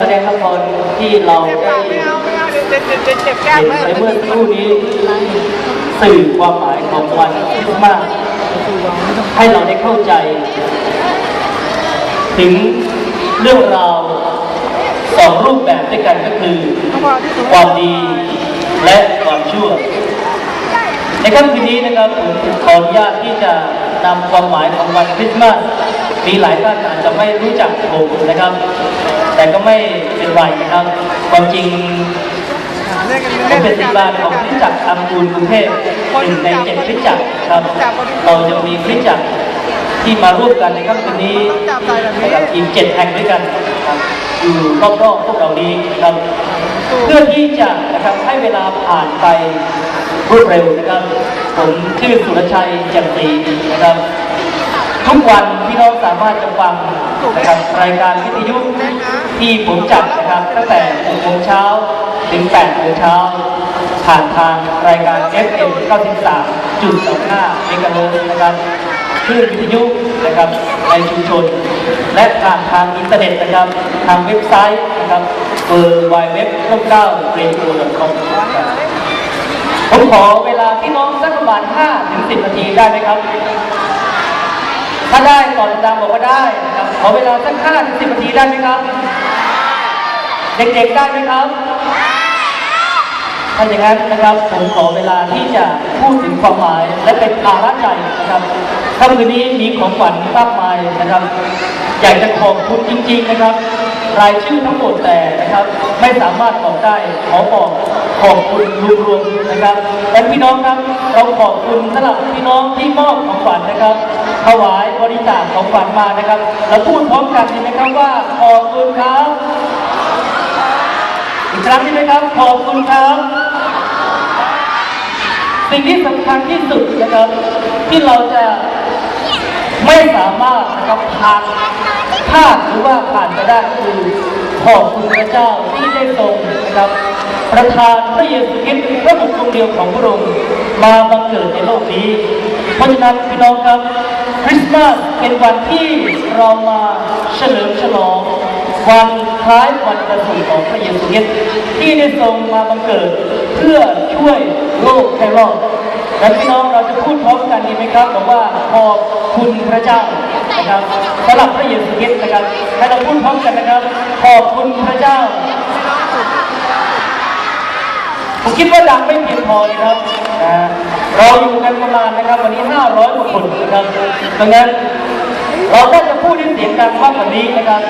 แสดงละครที่เราได้เห็นเลยไปเมื่อสักครู่นี้สื่อความหมายของวันคริสต์มาสให้เราได้เข้าใจ ถึงเรื่องราวสองรูปแบบด้วยกันก็คือ ความดีและความชั่ว ในค่ำคืนนี้นะครับผมขออนุญาตที่จะนำความหมายของวันคริสต์มาสมีหลายท่านอาจจะไม่รู้จักผมนะครับ แต่ก็ไม่เป็นไรนะครับความจริงเล่นกันผมเป็นศิบาลของคริจักรอัมพูนกรุงเทพหนึ่งในเจ็ดคริจักรครับ เราจะมีคริจักรที่มาร่วมกันในค่ำคืนนี้นะครับอีกเจ็ดแห่งด้วยกันครับอยู่รอบๆพวกเรานี้ครับเพื่อที่จะนะครับให้เวลาผ่านไปรวดเร็วนะครับ ผมชื่อสุรชัยแจ่มศรีนะครับ ทุกวันพี่น้องสามารถจะฟังนะครับรายการวิทยุที่ผมจัดนะครับตั้งแต่6โมงเช้าถึง8โมงเช้าผ่านทางรายการ FM 93.25เมกะเฮิรณ์นะครับคลื่นวิทยุนะครับในชุมชน และผ่านทางอินเทอร์เน็ตนะครับ ทางเว็บไซต์นะครับ w w w 9 r a d i o c o m ผมขอเวลาพี่น้องสักประมาณ5ถึง10นาทีได้ไหมครับ ถ้าได้ตอบดังบอกว่าได้นะครับขอเวลาสัก5ถึง10นาทีได้ไหมครับ เด็กๆได้ไหมครับถ้าอย่างนั้นนะครับผมขอเวลาที่จะพูดถึงความหมายและเป็นภาระใจนะครับค่ำคืนนี้มีของขวัญมากมายนะครับ อยากจะขอบคุณจริง ๆ นะครับ รายชื่อทั้งหมดแต่นะครับ ไม่สามารถบอกได้ขอบอกขอบคุณรวมๆนะครับและพี่น้องครับเราขอบคุณสำหรับพี่น้องที่มอบของขวัญนะครับถวายบริจาคของขวัญมานะครับเราพูดพร้อมกันดีไหมครับว่าขอบคุณครับอีกครั้งด้ไหมครับขอบคุณครับสิ่งที่สำคัญที่สุดนะครับที่เราจะไม่สามารถนะครับผ่าน พลาดหรือว่าผ่านไปได้คือขอบคุณพระเจ้าที่ได้ทรงนะครับ ประทานพระเยซูคริสต์พระบุตรองค์เดียวของพระองค์มาบังเกิดในโลกนี้ เพราะฉะนั้นพี่น้องครับคริสต์มาสเป็นวันที่เรามาเฉลิมฉลองวันคล้ายวันประสูติของพระเยซูคริสต์ที่ได้ทรงมาบังเกิด เพื่อช่วยโลกให้รอดและพี่น้องเราจะพูดพร้อมกันดีไหมครับบอกว่าขอบคุณพระเจ้านะครับ สำหรับพระเยซูคริสต์นะครับให้เราพูดพร้อมกันนะครับ ขอบคุณพระเจ้า ผมคิดว่าดังไม่เพียงพอเลยครับนะเราอยู่กันประมาณนะครับ วันนี้ 500กว่าคนนะครับดังนั้นเราก็จะพูดด้วยเสียงดังมากกว่านี้นะครับ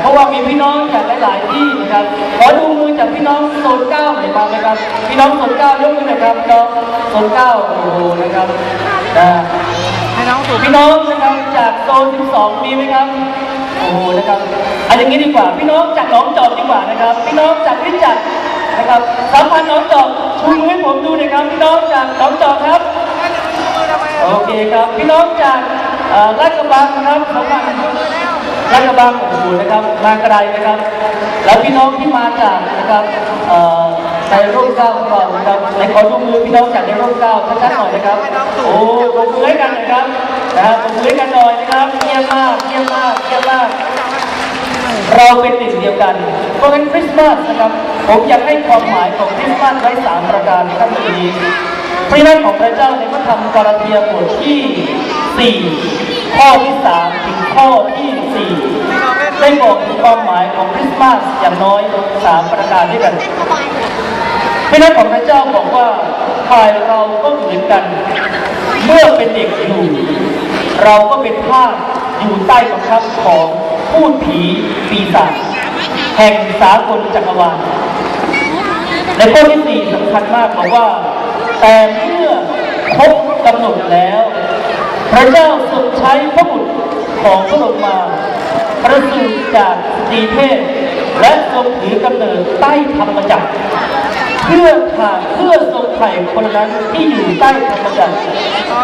เพราะว่ามีพี่น้องจากหลาย ๆ ที่นะครับขอดูมือจากพี่น้องโซนเก้าหน่อยมาไหมครับ พี่น้องโซนเก้ายกมือหน่อยครับพี่น้องโซนเก้าโอ้โหนะครับ น้องสูบพี่น้องนะครับจากโซน12มีไหมครับ โอ้โหนะครับเอันอย่างนี้ดีกว่าพี่น้องจากหนองจอกดีกว่านะครับ พี่น้องจากพิจักรนะครับสามพันหนองจอกชูมือให้ผมดูหน่อยครับ พี่น้องจากหนองจอกครับโอเคครับพี่น้องจากเอ่อลาดกระบังนะครับสองพันลาดกระบังโอ้โหนะครับมากระไดนะครับ แล้วพี่น้องที่มาจากนะครับเอ่อ ในร่มเก้าของเรานะครับในขอดูมือพี่น้องจากในร่มเก้าชัดๆหน่อยนะครับ โอ้ปรบมือให้กันหน่อยครับนะฮะปรบมือให้กันหน่อยนะครับเยี่ยมมากเยี่ยมมากเยี่ยมมาก เราเป็นหนึ่งเดียวกัน เพราะฉะนั้นคริสต์มาสนะครับ ผมอยากให้ความหมายของคริสต์มาสไว้สามประการในค่ำคืนนี้พระนั้นของพระเจ้าในพระธรรมกาลาเทียบทที่ 4 ข้อที่ 3 ถึงข้อที่ 4 ได้บอกถึงความหมายของคริสต์มาสอย่างน้อยสามประการด้วยกันพระนั้นของพระเจ้าบอกว่าฝ่ายเราก็เหมือนกัน เมื่อเป็นเด็กอยู่ เราก็เป็นทาสอยู่ใต้บังคับของพูดผีปีศาจแห่งสากลจักรวาลและข้อที่สี่สำคัญมากบอกว่า แต่เมื่อครบกำหนดแล้ว พระเจ้าทรงใช้พระบุตรของพระองค์มา ประสูติจากสตรีเพศและทรงถือกำเนิดใต้ธรรมจักร เพื่อถ่าเพื่อทรงไถ่คนนั้นที่อยู่ใต้ธรรมจักร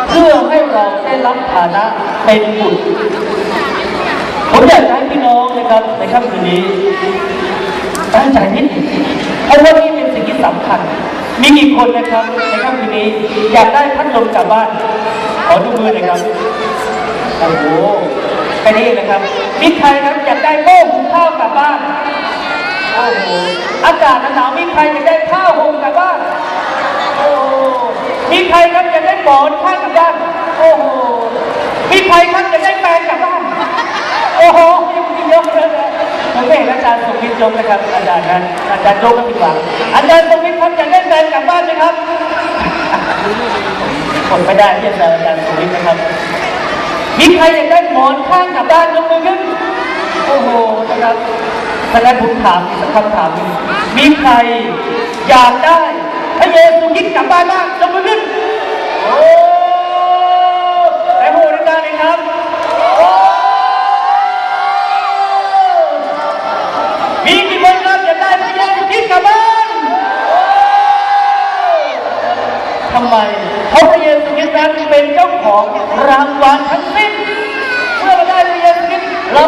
เพื่อให้เราได้รับฐานะเป็นบุตรผมอยากจะให้พี่น้องนะครับในค่ำคืนนี้ตั้งใจนิดหนึ่งเพราะว่านี่เป็นสิ่งที่สำคัญ มีกี่คนนะครับในค่ำคืนนี้อยากได้พัดลมกลับบ้านขอดูมือหน่อยครับโอ้โห แค่นี้นะครับมีใครครับอยากได้โม่หุงข้าวกลับบ้านโอ้โหอากาศหนาวๆมีใครจะได้ผ้าห่มกลับบ้านโอ้โหมีใครครับจะได้หมอนข้างกลับบ้านโอ้โหมีใครครับจะได้แฟนกลับบ้านโอ้โหยกยกเลยนะผมไม่เห็นอาจารย์สมคิดยกนะครับอาจารย์นั้นอาจารย์ยกก็ผิดหวังอาจารย์สมคิดครับจะได้แฟนกลับบ้านไหมครับคนไม่ได้ที่จะอาจารย์สมคิดนะครับ มีใครอยากได้หมอนข้างกลับบ้านยกมือขึ้น โอ้โหนะครับฉะนั้นผมถามสักคำถามหนึงมีใครอยากได้พระเยซูคริสต์กลับบ้านบ้างยกมือขึ้น โอ้แต่โหดังๆเลยครับ โอ้ มีกี่คนครับอยากได้พระเยซูคริสต์กลับบ้านทำไมเพราะพระเยซูคริสต์นั้นเป็นเจ้าของรางวัลทั้งสิ้น เมื่อเราได้พระเยซูคริสต์เรา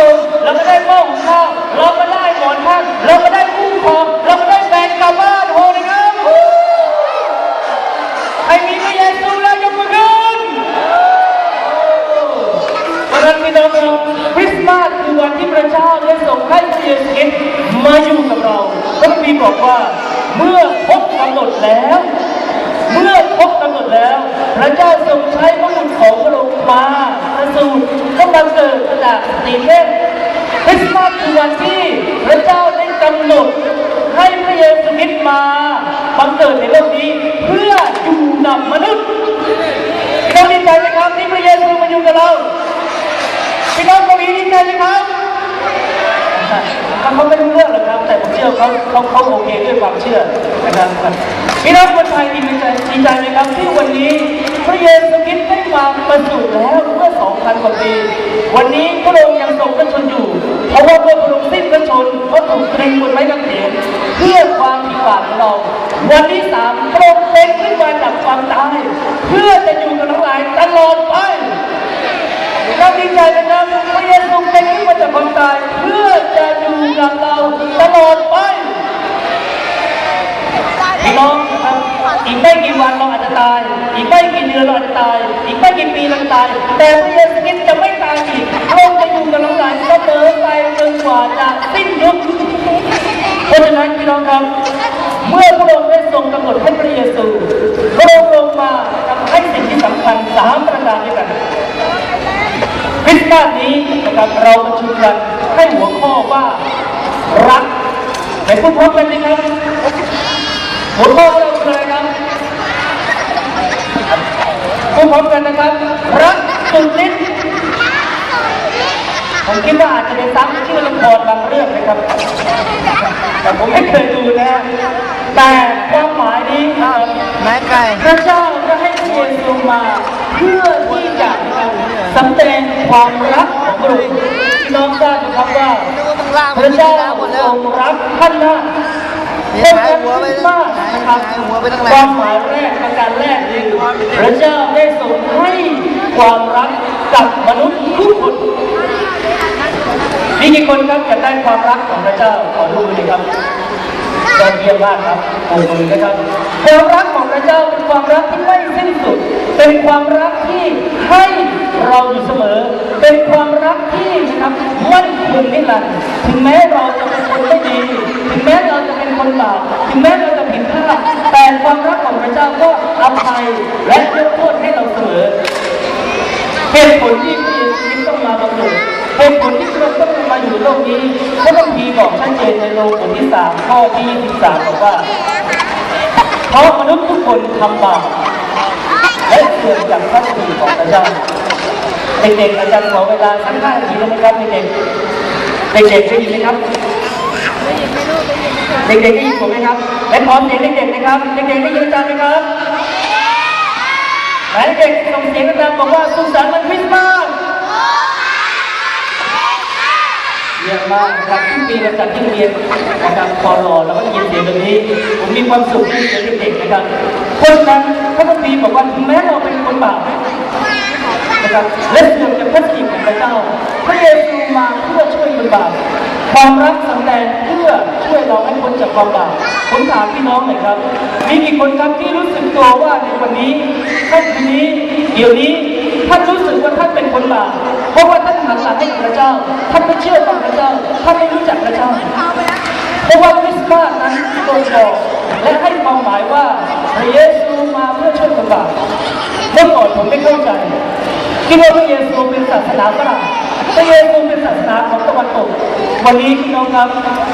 ก็ได้พัดลมเราก็ได้หม้อหุงข้าวเราก็ได้หมอนข้างเราก็ได้คู่ครองเราก็ได้แฟนกลับบ้านโหนะครับใครมีพระเยซูแล้วยกมือขึ้นวันนั้นพี่น้องเราคริสต์มาสคือวันที่พระเจ้าได้ส่งให้พระเยซูคริสต์มาอยู่กับเราพระคัมภีร์บอกว่าเมื่อครบกำหนดแล้ว เมื่อครบกำหนดแล้ว พระเจ้าทรงใช้พระบุตรของพระองค์มา สูติก็มาเกิดจากสีเล่นคริสต์มาสคือวันที่พระเจ้าได้กำหนดให้พระเยซูคริสต์มาบังเกิดในโลกนี้ เพื่ออยู่กับมนุษย์พี่น้องดีใจไหมครับที่พระเยซูมาอยู่กับเราพี่น้องกวีดีใจไหมครับเขาไม่รู้เรื่องหรอกครับ แต่ผมเชื่อเขาเขาเขาโอเคด้วยความเชื่อนะครับพี่น้องคนไทยดีใจดีใจไหมครับที่วันนี้ ระเยซูคริสต์ได้มาประสูติแล้วเมื่อ2,000กว่าปีวันนี้พระองค์ยังทรงพระชนอยู่ เพราะว่าเมื่อพระองค์สิ้นพระชนพระถูกตรึงบนไม้กางเขนเพื่อความผิดบาปของเรา วันที่สามพระองค์เป็นขึ้นมาจากความตายเพื่อจะอยู่กับทั้งหลายตลอดไปเราดีใจนะครับพระเยซูเป็นขึ้นมาจากความตายเพื่อจะอยู่กับเราตลอดไปพี่น้องครับอีกไม่กี่วันเราอาจจะตายอีกไม่กี่ เราอาจจะตาย อีกไม่กี่ปีเราจะตาย แต่พระเยซูคริสต์จะไม่ตายอีกพระองค์จะอยู่กับเราหลายเสมอไปจนกว่าจะสิ้นยุคเพราะฉะนั้นพี่น้องครับเมื่อพระองค์ได้ทรงกำหนดให้พระเยซูพระองค์ลงมาทำให้สิ่งที่สำคัญสามประการด้วยกันคริสต์มาสนี้นะครับเราประชุมกันให้หัวข้อว่ารักไหนพูดพร้อมกันไหมครับหัวข้อของเราคืออะไรครับ พูดพร้อมกันนะครับรักสุดฤทธิ์ผมคิดว่าอาจจะเป็นซ้ำชื่อละครบางเรื่องนะครับ แต่ผมไม่เคยดูนะ แต่ความหมายนี้ครับแม่ไก่พระเจ้าได้ให้พระเยซูมาเพื่อที่จะสำแดงความรักของพระองค์พี่น้องทราบไหมครับว่านึกว่ามึงล่างพระเจ้าทรงรักท่านมาก นี่หายหัวไปมากนะครับหายหัวไปตั้งแรกความหมายแรกประการแรกคือพระเจ้าได้ทรงให้ความรักกับมนุษย์ทุกคนมีกี่คนครับอยากได้ความรักของพระเจ้าขอดูมือหน่อยครับยอดเยี่ยมมากครับโอ้โหนะครับความรักของพระเจ้าเป็นความรักที่ไม่สิ้นสุด เป็นความรักที่ให้ เราอยู่เสมอ เป็นความรักที่นะครับมั่นคงนิรันดร์ถึงแม้เราจะเป็นคนไม่ดี ถึงแม้เราจะเป็นคนบาปถึงแม้เราจะผิดพลาดแต่ความรักของพระเจ้าก็อภัยและยกโทษให้เราเสมอเหตุผลที่พระเยซูต์ต้องมาบำรุงเหตุผลที่พระองค์ต้องมาอยู่โลกนี้พระคัมภีร์บอกชัดเจนในโลกบทที่สามข้อที่23บอกว่าเพราะมนุษย์ทุกคนทำบาปและเสื่อมจากพระคุณของพระเจ้า เด็กๆอาจารย์ขอเวลาสักห้านาทีได้ไหมครับเด็กๆเด็กๆได้ยินไหมครับเด็กๆได้ยินผมไหมครับและพร้อมเสียงเด็กๆนะครับเด็กๆได้ยินอาจารย์ไหมครับไหนเด็กส่งเสียงดังๆบอกว่าสุขสันต์วันคริสต์มาสเยี่ยมมากนะครับทุกปีเราจัดที่โรงเรียนนะครับพอรอเราก็ได้ยินเสียงแบบนี้ ผมมีความสุขที่เสียงเด็กๆนะครับเพราะฉะนั้นพระคัมภีร์บอกว่าถึงแม้เราเป็นคนบาป นะครับและเสื่อมจากพระสิทธิ์ของพระเจ้า พระเยซูมาเพื่อช่วยคนบาปความรักสำแดงเพื่อช่วยเราให้พ้นจากความบาปผมถามพี่น้องหน่อยครับ มีกี่คนครับที่รู้สึกตัวว่าในวันนี้ท่านคืนนี้ เดี๋ยวนี้ท่านรู้สึกว่าท่านเป็นคนบาปเพราะว่าท่านหันหลังให้พระเจ้า ท่านไม่เชื่อฟังพระเจ้า ท่านไม่รู้จักพระเจ้า เพราะว่าคริสต์มาสนั้นทรงบอกและให้ความหมายว่าพระเยซูมาเพื่อช่วยคนบาปเมื่อก่อนผมไม่เข้าใจ คิดว่าพระเยซูเป็นศาสนาฝรั่งพระเยซูเป็นศาสนาของตะวันตก วันนี้พี่น้องครับ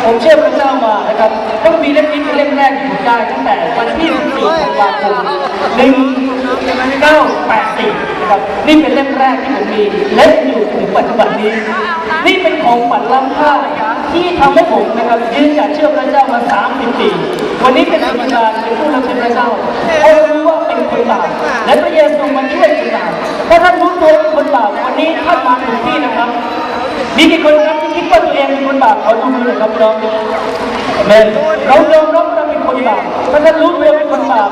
ผมเชื่อพระเจ้ามานะครับต้องมีเล่มนี้เป็นเล่มแรกที่ผมได้ตั้งแต่วันที่14ธันวาคม1984นะครับนี่เป็นเล่มแรกที่ผมมีและอยู่ถึงปัจจุบันนี้ นี่เป็นของขวัญล้ำค่าที่ทำให้ผมนะครับยืนหยัดเชื่อพระเจ้ามา30ปี วันนี้เป็นพยานเป็นผู้รับใช้พระเจ้าเพราะรู้ว่าเป็นคนบาปและพระเยซูมาช่วยคนบาปถ้าท่านรู้ตัวเป็นคนบาปวันนี้ท่านมาถึงที่นะครับ มีกี่คนครับที่คิดว่าตัวเองเป็นคนบาปขอดูมือหน่อยครับพี่น้องเอเมนเรายอมรับว่าเราเป็นคนบาปถ้าท่านรู้ตัวเป็นคนบาป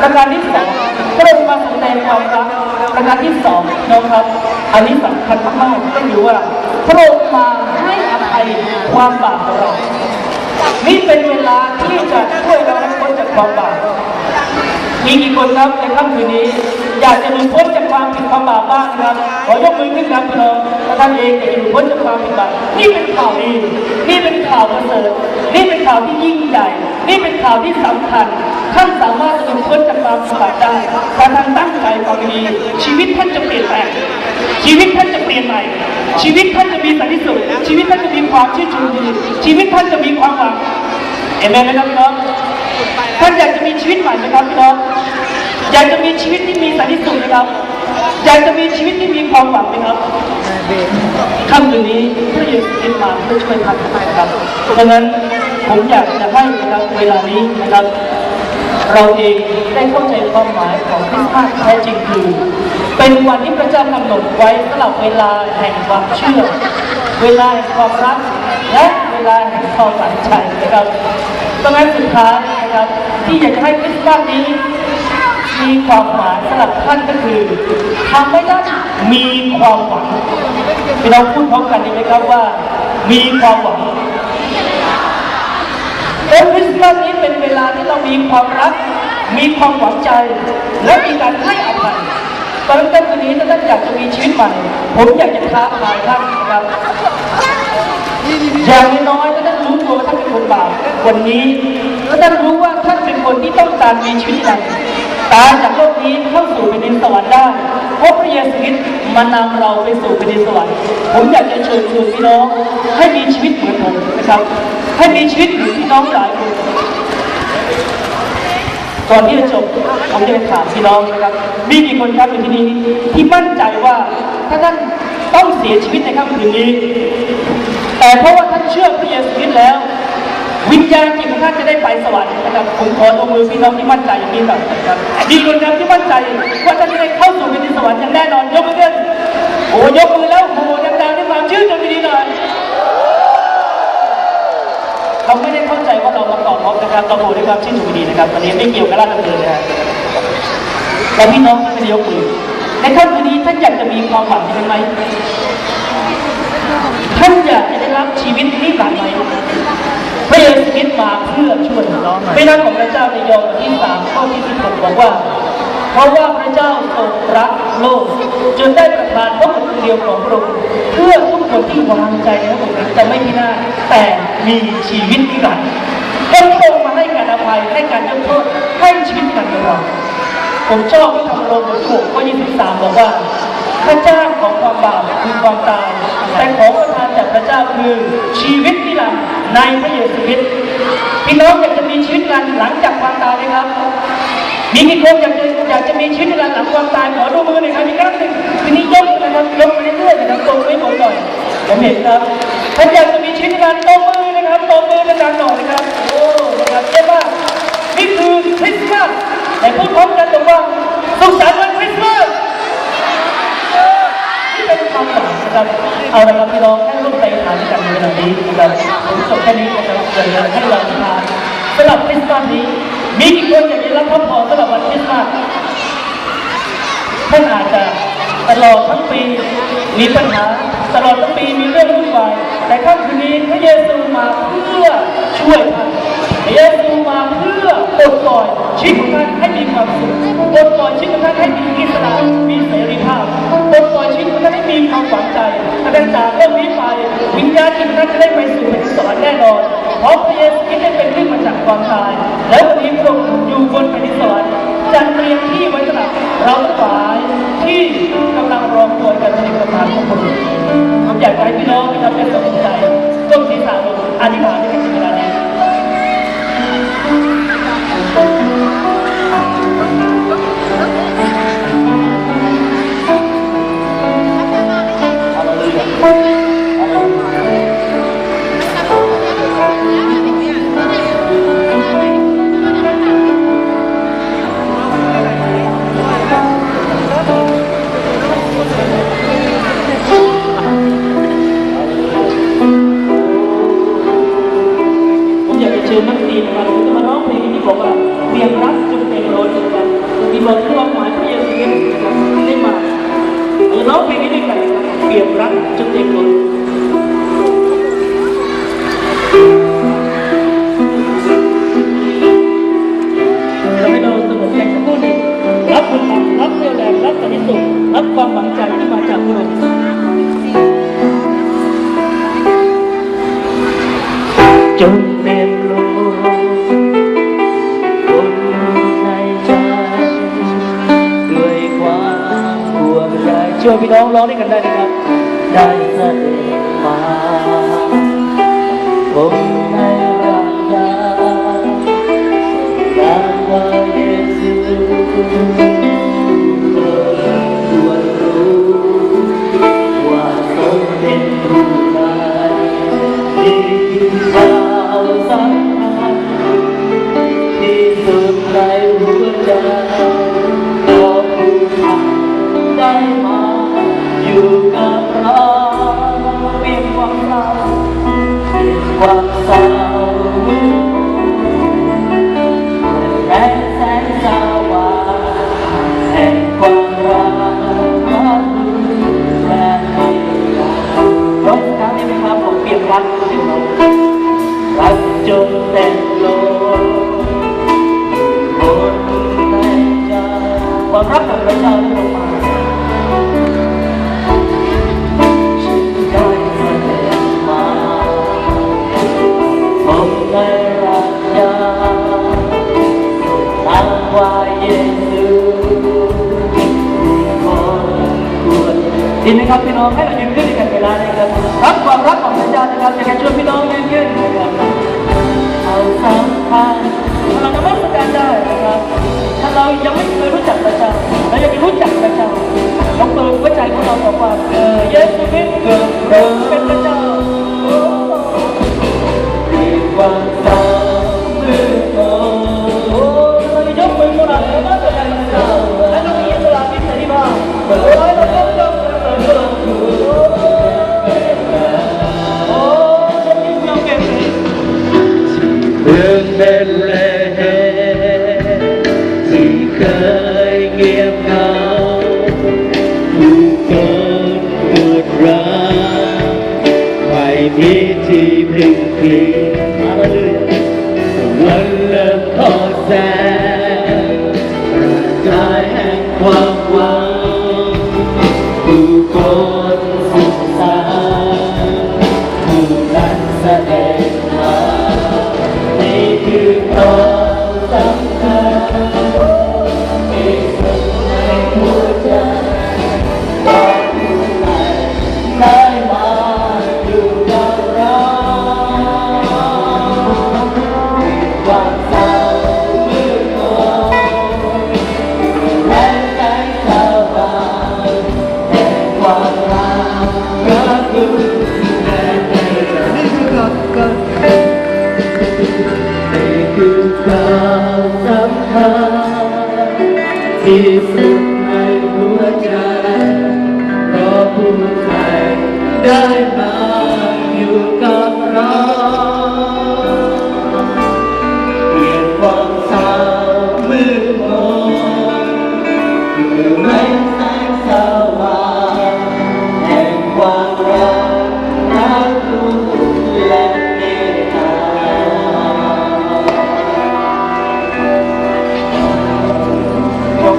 ประการที่สองก็เลยมาแสดงความรักประการที่สองน้องครับ อันนี้สำคัญมากๆต้องรู้ว่าพระองค์มาให้อภัยความบาปของเรา นี่เป็นเวลาที่จะช่วยเราให้พ้นจากความบาปมีกี่คนครับในค่ำคืนนี้ อยากจะหลุดพ้นจากความผิดความบาปบ้างนะครับ ขอยกมือขึ้นครับพี่น้องถ้าท่านเองอยากจะหลุดพ้นจากความผิดบาปนี่เป็นข่าวดี นี่เป็นข่าวประเสริฐ นี่เป็นข่าวที่ยิ่งใหญ่ นี่เป็นข่าวที่สำคัญ ท่านสามารถจะหลุดพ้นจากความผิดบาปได้ถ้าท่านตั้งใจฟังดี ชีวิตท่านจะเปลี่ยนแปลงชีวิตท่านจะเปลี่ยนใหม่ ชีวิตท่านจะมีสันติสุขชีวิตท่านจะมีความชื่นชมดีชีวิตท่านจะมีความหวังเห็นไหมครับพี่น้องท่านอยากจะมีชีวิตใหม่ไหมครับพี่น้องอยากจะมีชีวิตที่มีสันติสุขไหมครับอยากจะมีชีวิตที่มีความหวังไหมครับค่ำคืนนี้พระเยซูคริสต์มาเพื่อช่วยท่านนะครับดังนั้นผมอยากจะให้นะครับเวลานี้นะครับ เราเองได้เข้าใจความหมายของคริสต์มาสแท้จริงคือ เป็นวันที่พระเจ้ากำหนดไว้สำหรับเวลาแห่งความเชื่อ เวลาแห่งความรัก และเวลาแห่งความหวังใจนะครับดังนั้นสุดท้ายนะครับที่อยากจะให้คริสต์มาสนี้ มีความหมายสำหรับท่านก็คือทำให้ท่านมีความหวังพี่น้องพูดพร้อมกันดีไหมครับว่า มีความหวังและคริสต์มาสนี้ เป็นเวลาที่เรามีความรัก มีความหวังใจ และมีการให้อภัยตอนนั้นคืนนี้ถ้าท่านอยากจะมีชีวิตใหม่ ผมอยากจะท้าทายท่านนะครับอย่างน้อยๆถ้าท่านรู้ตัวว่าท่านเป็นคนบาปวันนี้ถ้าท่านรู้ว่าท่านเป็นคนที่ต้องการมีชีวิตใหม่ตายจากโลกนี้เข้าสู่แผ่นดินสวรรค์ได้เพราะพระเยซูคริสต์มานำเราไปสู่แผ่นดินสวรรค์ ผมอยากจะเชิญชวนพี่น้องให้มีชีวิตเหมือนผมนะครับ ให้มีชีวิตเหมือนพี่น้องหลายคน ก่อนที่จะจบผมจะไปถามพี่น้องนะครับ มีกี่คนครับอยู่ที่นี้ที่มั่นใจว่าถ้าท่านต้องเสียชีวิตในค่ำคืนนี้ แต่เพราะว่าท่านเชื่อพระเยซูคริสต์แล้ว วิญญาณจิตของท่านจะได้ไปสวรรค์นะครับผมขอลงมือพี่น้องที่มั่นใจอย่างนี้แบบนะครับมีคนครับที่มั่นใจว่าท่านจะได้เข้าสู่แผ่นดินสวรรค์อย่างแน่นอนยกมือขึ้นโอ้ยกมือแล้วโอ้โหดังๆด้วยความชื่นชมดีๆหน่อย เรามาต่อรบนะครับเราโหด้วยความชื่นชมดีนะครับอันนี้ไม่เกี่ยวกับราชดำเนินนะฮะและพี่น้องที่ไม่ได้ยกมือในค่ำคืนนี้ท่านอยากจะมีความหวังใช่ไหมท่านอยากจะได้รับชีวิตที่หลังไหมพระเยซูคริสต์มาเพื่อช่วยไม่นั้นของพระเจ้าในยอห์นบทที่สามข้อที่สิบหกบอกว่า เพราะว่าพระเจ้าทรงรักโลกจนได้ประทานพระบุตรเดียวของพระองค์เพื่อทุกคนที่วางใจในพระบุตรจะไม่พินาศแต่มีชีวิตนิรันดร์ พระองค์มาให้การอภัยให้การยกโทษให้ชีวิตกันดร์กับเราผมชอบพระธรรมโลงบทที่หกข้อยี่สิบสามบอกว่าพระเจ้าของความบาปคือความตาย แต่ของประทานจากพระเจ้าคือชีวิตนิรันดร์ในพระเยซูคริสต์พี่น้องอยากจะมีชีวิตนิรันดร์หลังจากความตายไหมครับ มีกี่คนอยากจะอยากจะมีชีวิตในดร์หลังความตายขอดูมือหน่อยครับอีกครั้งหนึ่งทีนี้ยกนะครับยกไปเรื่อยๆนะครับตรงไม่ผมหน่อยผมเห็นครับถ้าอยากจะมีชีวิตในการตรงมือนะครั บตรงมือดังๆหน่อยนะครับ โอ้นะครับเยี่ยมมาก นี่คือคริสต์มาสแต่พูดพร้อมกันบอกว่าสุขสันต์วันคริสต์มาสนี่เป็นความหวังนะครับ เอาละครับพี่น้องให้ร่วมใจทานกันในวลานี้นะครับผมจบแค่นี้นะครับเดี๋ยวให้เราทานสำหรับคริสต์มาสนี้ มีกี่คนอยากจะรับพระพรสำหรับวันคริสต์มาสท่านอาจจะ ตลอดทั้งปี มีปัญหาตลอดทั้งปีมีเรื่องวุ่นวายแต่ค่ำคืนนี้พระเยซูมาเพื่อช่วยท่านพระเยซูมาเพื่อปลดปล่อยชีวิตของท่านให้มีความสุขปลดปล่อยชีวิตของท่านให้มีอิสระมีเสรีภาพปลดปล่อยชีวิตของท่านให้มีความหวังใจแต่จาเรื่องนี้ไปวิญญาณของท่านจะได้ไปสู่เป็นสวรรค์แน่นอนเพราะพระเยซูที่ได้เป็นขึ้นมาจากความตาย และวันนี้พระองอยู่บนแผ่นดินสวรรค์ จัดเตรียมที่ไว้สำหรับเรับสายที่กำลังรอคอยการผลิตภัณฑ์ของคุณผมอยากให้พี่น้องนะครับเป็นส่งใจต้องศีรษะลงอธิษฐานในเวลานี้ นะครับจะมาร้องเพลงที่บอกว่าเพียงรักจนเต็มล้นะครับที่บอกถึงความหมายพระเยซูคริสต์นะครับได้มาเราร้องเพลงนี้ด้วยกันนะครับเพียงรักจนเต็มล้นทำให้เราสงบใจสักครู่หนึ่งรับพลังรับเรี่ยวแรงรับสันติสุขรับความหวังใจที่มาจากพระองค์จงเต็น ช่วยพี่น้องร้องด้วยกันได้นะครับได้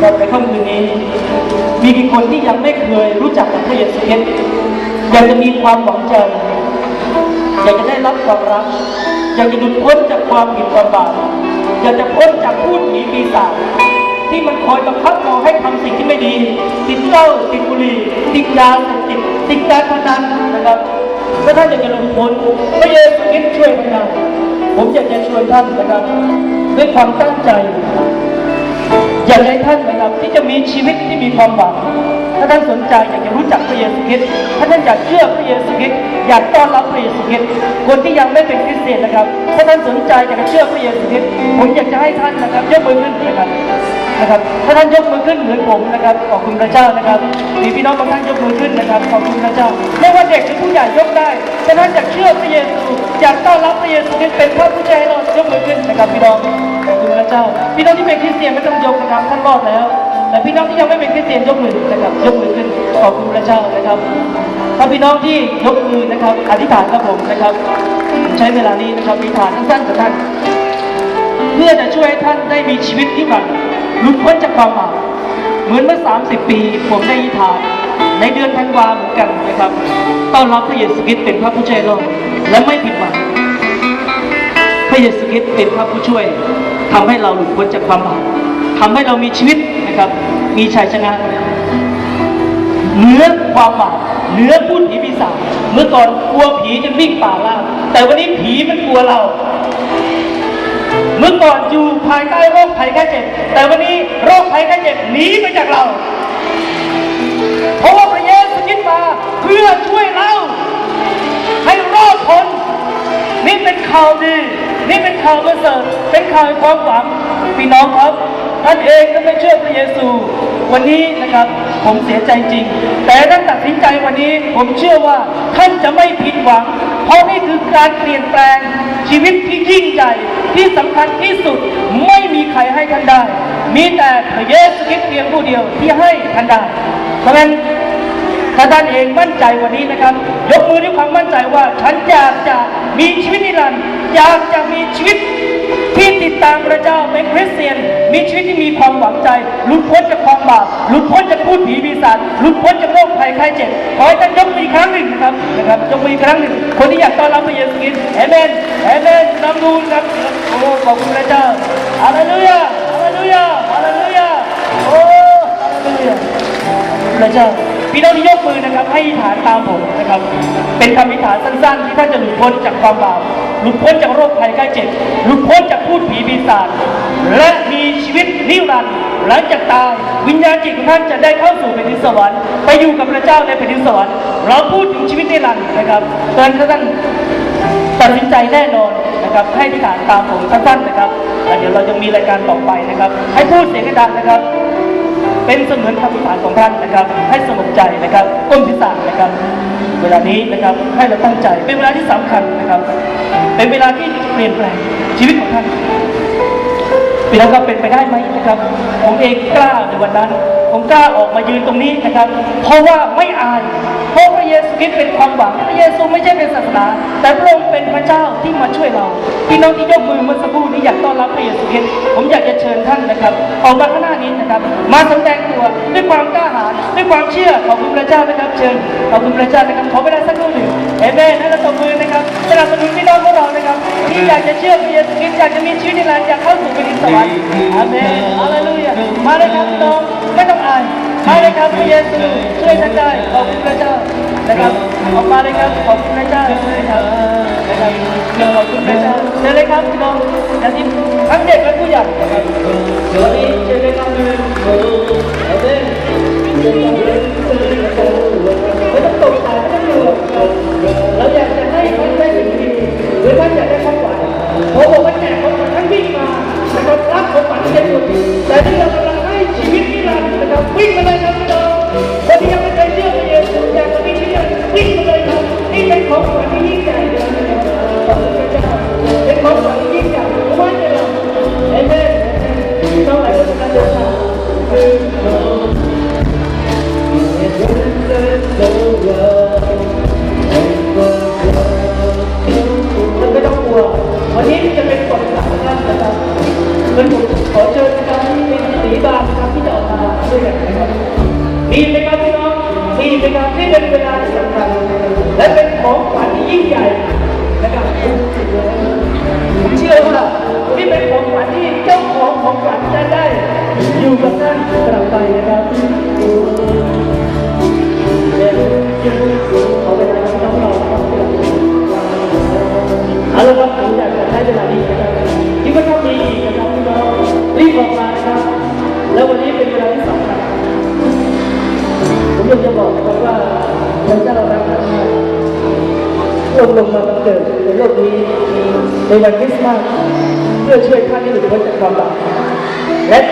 รวมกันในค่ำคืนนี้ มีกี่คนที่ยังไม่เคยรู้จักกับพระเยซูคริสต์อยากจะมีความหวังใจ อยากจะได้รับความรัก อยากจะหลุดพ้นจากความผิดความบาปอยากจะพ้นจากพูดผีปีศาจที่มันคอยบังคับเราให้ทำสิ่งที่ไม่ดี ติดเหล้าติดบุหรี่ติดยาเสพติดติดการพนันนะครับถ้าท่านอยากจะหลุดพ้นพระเยซูคริสต์ช่วยท่านผมอยากจะชวนท่านนะครับด้วยความตั้งใจ อยากให้ท่านนะครับที่จะมีชีวิตที่มีความหวัง ถ้าท่านสนใจอยากจะรู้จักพระเยซูคริสต์ถ้าท่านอยากเชื่อพระเยซูคริสต์อยากต้อนรับพระเยซูคริสต์คนที่ยังไม่เป็นคริสเตียนนะครับ ถ้าท่านสนใจอยากจะเชื่อพระเยซูคริสต์ผมอยากจะให้ท่านนะครับยกมือขึ้นนะครับนะครับถ้าท่านยกมือขึ้นเหมือนผมนะครับขอบคุณพระเจ้านะครับมีพี่น้องบางท่านยกมือขึ้นนะครับขอบคุณพระเจ้าไม่ว่าเด็กหรือผู้ใหญ่ยกได้ถ้าท่านอยากเชื่อพระเยซูอยากต้อนรับพระเยซูคริสต์เป็นพระผู้ช่วยให้เรายกมือขึ้น้อง พี่น้องที่เป็นคริสเตียนไม่ต้องยกนะครับท่านรอดแล้ว แต่พี่น้องที่ยังไม่เป็นคริสเตียนยกมือนะครับยกมือขึ้นขอบคุณพระเจ้านะครับถ้าพี่น้องที่ยกมือนะครับอธิษฐานกับผมนะครับ ใช้เวลานี้นะครับมีฐานสั้นๆกับท่าน เพื่อจะช่วยให้ท่านได้มีชีวิตที่แบบหลุดพ้นจากความบาปเหมือนเมื่อ 30 ปี ผมได้อธิษฐานในเดือนธันวาเหมือนกันนะครับต้อนรับพระเยซูคริสต์เป็นพระผู้ช่วยโลกและไม่ผิดหวังพระเยซูคริสต์เป็นพระผู้ช่วย ทำให้เราหลุดพ้นจากความบาปทำให้เรามีชีวิตนะครับ มีชัยชนะเหนือความบาปเหนือพูดผีปีศาจเมื่อก่อนกลัวผีจนวิ่งป่าล่าแต่วันนี้ผีมันกลัวเรา เมื่อก่อนอยู่ภายใต้โรคภัยแค่เจ็บ แต่วันนี้โรคภัยแค่เจ็บหนีไปจากเรา เพราะว่าพระเยซูคริสต์มาเพื่อช่วยเรา ให้รอดพ้นนี่เป็นข่าวดี นี่เป็นข่าวประเสริฐเป็นข่าวความหวังพี่น้องครับ ท่านเองก็ไม่เชื่อพระเยซู วันนี้นะครับผมเสียใจจริง แต่ท่านตัดสินใจวันนี้ผมเชื่อว่าท่านจะไม่ผิดหวัง เพราะนี่คือการเปลี่ยนแปลงชีวิตที่ยิ่งใหญ่ที่สำคัญที่สุดไม่มีใครให้ท่านได้ มีแต่พระเยซูคริสต์เพียงผู้เดียวที่ให้ท่านได้ เพราะฉะนั้นถ้าท่านเองมั่นใจวันนี้นะครับ ยกมือด้วยความมั่นใจว่าฉันอยากจะมีชีวิตนิรันดร์ ยากจะมีชีวิตที่ติดตามพระเจ้าเป็นคริสเตียน มีชีวิตที่มีความหวังใจหลุดพ้นจากความบาปหลุดพ้นจากพูดผีปีศาจหลุดพ้นจากโรคภัยไข้เจ็บขอให้ท่านยกมืออีครั้งหนึ่งนะครับนะครับยกมืออีครั้งหนึ่ง คนที่อยากต้อนรับพระเยซูคริสต์เอเมนเอเมนนำดูนะครับโอ้ขอบคุณพระเจ้าฮาเลลูยาฮาเลลูยาฮาเลลูยาโอ้ฮาเลลูยาพระเจ้า พี่น้องที่ยกมือนะครับ ให้ฐานตามผมนะครับ เป็นคำอธิษฐานสั้น ๆ ที่ท่านจะหลุดพ้นจากความบาปหลุดพ้นจากโรคภัยไข้เจ็บหลุดพ้นจากพูดผีปีศาจและมีชีวิตนิรันดร์หลังจากตายวิญญาณจิตของท่านจะได้เข้าสู่แผ่นดินสวรรค์ไปอยู่กับพระเจ้าในแผ่นดินสวรรค์เราพูดถึงชีวิตนิรันดร์นะครับเตือนท่านตัดสินใจแน่นอนนะครับ ให้อธิษฐานตามผมสั้นๆนะครับแล้วเดี๋ยวเรายังมีรายการต่อไปนะครับ ให้พูดเสียงให้ดังนะครับ เป็นเสมือนคำอธิษาของท่านนะครับ ให้สงบใจนะครับก้มศีรษะนะครับ เวลานี้นะครับให้เราตั้งใจเป็นเวลาที่สำคัญนะครับ เป็นเวลาที่เปลี่ยนแปลงชีวิตของท่านพี่น้องครับเป็นไปได้ไหมนะครับ ผมเองกล้าในวันนั้น กล้าออกมายืนตรงนี้นะครับ เพราะว่าไม่อายเพราะพระเยซูคริสต์เป็นความหวังพระเยซูไม่ใช่เป็นศาสนา แต่พระองค์เป็นพระเจ้าที่มาช่วยเราพี่น้องที่ยกมือเมื่อสักครู่นี้อยากต้อนรับพระเยซูคริสต์ผมอยากจะเชิญท่านนะครับ ออกมาข้างหน้านี้นะครับ มาแสดงตัวด้วยความกล้าหาญด้วยความเชื่อขอบคุณพระเจ้านะครับ เชิญขอบคุณพระเจ้านะครับขอเวลาสักครู่หนึ่งเอเมนให้เราตบมือนะครับสนับสนุนพี่น้องของเรานะครับ ที่อยากจะเชื่อพระเยซูคริสต์อยากจะมีชีวิตในแลนอยากเข้าสู่แผ่นดินสวรรค์อาเมนฮาเลลูยามาเลยครับพี่น้อง ไม่ต้องอายมาเลยครับพระเยซูช่วยท่านได้ขอบคุณพระเจ้านะครับออกมาเลยครับขอบคุณพระเจ้านะครับนะครับขอบคุณพระเจ้าเชิญเลยครับพี่น้องอย่าทิ้งทั้งเด็กและผู้ใหญ่นะครับเดี๋ยววันนี้เชิญเลยครับอาเมนไม่ต้องตกใจไม่ต้องกลัวเราอยากจะให้ท่านได้สิ่งดีหรือท่านอยากได้ความ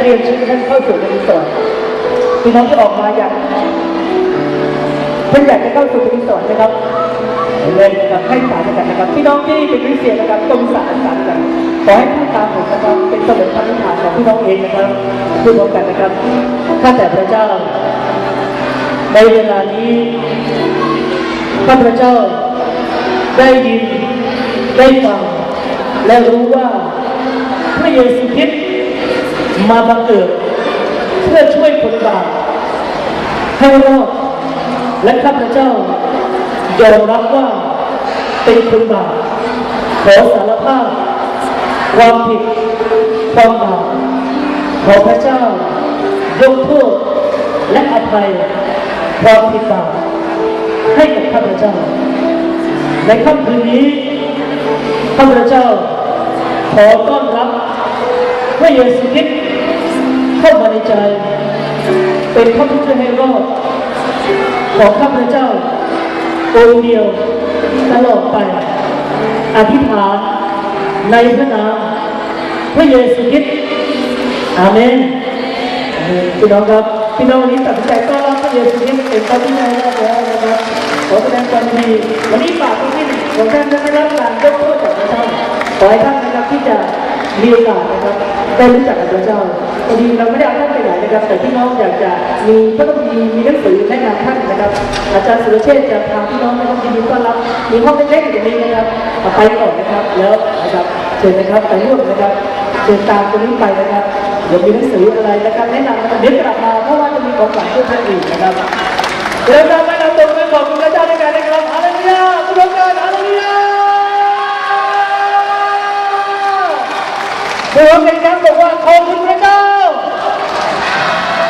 เรียมชีวิตท่านเข้าสู่แผ่นดิสวรรค์พี่น้องที่ออกมาอยากท่านอยากจะเข้าสู่แผ่นดิสวรรค์นะครับเลยนะครับให้สารกันนะครับพี่น้องที่เป็นคริสเตียนะครับจงสารสารกันขอให้พูดตามผมนะครับเป็นเสมือนคำนิฐานของพี่น้องเองนะครับพูดพร้อมกันนะครับข้าแต่พระเจ้า ในเวลานี้ข้าพระเจ้าได้ยินได้ฟังและรู้ว่าพระเยซูคริสต์ มาบังเกิดเพื่อช่วยคนบาปให้รอดและข้าพเจ้ายอมรับว่าเป็นคนบาปขอสารภาพ ความผิดความบาปขอพระเจ้ายกโทษและอภัยความผิดบาปให้กับข้าพเจ้า ในค่ำคืนนี้ข้าพเจ้าขอต้อนรับพระเยซูคริสต์ เข้ามาในใจ เป็นพระผู้ช่วยให้รอดของข้าพเจ้าองค์เดียวตลอดไป อธิษฐานในพระนามพระเยซูคริสต์อาเมนพี่น้องครับพี่น้องวันนี้ตัดสินใจต้อนรับพระเยซูคริสต์เป็นพระผู้ช่ใดแล้วนะครับขอแสดงความยินดีวันนี้ฝากทุกท่านของท่านจะได้รับการยกโทษจากพระเจ้าขอให้ท่านนะครับที่จะ มีโอกาสนะครับได้รู้จักกับพระเจ้าพอดีเราไม่ได้เอาท่านไปไหนนะครับ แต่พี่น้องอยากจะมีพระคัมภีร์มีหนังสือแนะนำท่านนะครับ อาจารย์สุรเชษจะพาพี่น้องนะครับยินดีต้อนรับ มีห้องเล็กๆอยู่ตรงนี้นะครับไปก่อนนะครับ แล้วนะครับเชิญนะครับไปร่วมนะครับเชิญตามตรงนี้ไปนะครับเดี๋ยวมีหนังสืออะไรนะครับแนะนำนะครับเดี๋ยวกลับมาเพราะว่าจะมีของขวัญเพื่อท่านอีกนะครับเดี๋ยวเราไปนำตัวไปขอบคุณพระเจ้าด้วยกันนะครับฮาเลลูยาทุกท่านฮาเลลูยา รวมกันครับบอกว่าขอบคุณพระเจ้า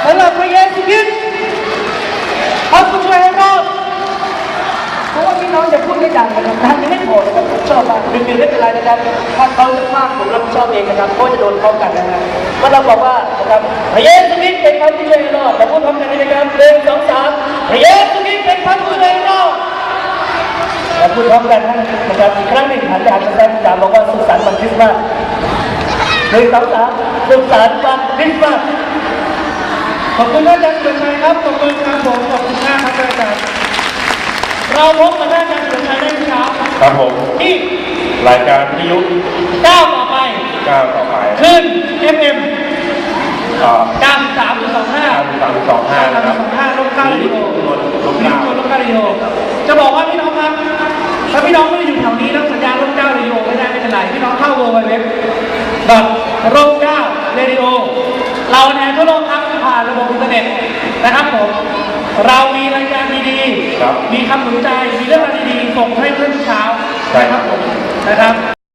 สำหรับพระเยซูคริสต์พระผู้ช่วยให้รอดเพราะว่าพี่น้องจะพูดไม่ดังนะครับท่านไม่พอนะครับผมชอบมากดึงๆไม่เป็นไรนะครับถ้าเขาจะมากผมรับผิดชอบเองนะครับเพราะจะโดนเขากันนะครับเมื่อเราบอกว่านะครับพระเยซูคริสต์เป็นพระผู้ช่วยให้รอดเราพูดพร้อมกันเลยนะครับหนึ่งสองสามพระเยซูคริสต์เป็นพระผู้ช่วยให้รอดและพูดพร้อมกันนะครับอีกครั้งหนึ่งหันไปหาแฟนๆสามบอกว่าสุขสันต์วันคริสต์มาส นึ่งสองสามสุขสันต์วันคริสต์มาสขอบคุณท่านอาจารย์สุรชัยครับขอบคุณครับผมขอบคุณมากครับอาจารย์เราพบกับท่านอาจารย์สุรชัยได้เช้าครับผมที่รายการพิยุก้าวต่อไปก้าวต่อไปขึ้น FM อ่า93.25สามสามสองห้านะครับ93.25ลงก้าวเรดิโอลงมีเก้าตัวลงก้าวเรดิโอจะบอกว่าพี่น้องครับถ้าพี่น้องไม่ได้อยู่แถวนี้แล้วสัญญาณลงก้าวเรดิโอ ไม่ได้ไม่เป็นไรพี่น้องเข้า www ดอทลงก้าวเรดิโอเราแนทั่วโลกครับผ่านระบบอินเทอร์เน็ตนะครับผมเรามีรายการดีครับๆมีคำหนุนใจ มีเรื่องราวดีๆ ส่งให้เพื่อนทุกเช้าใช่นะครับผมนะครับ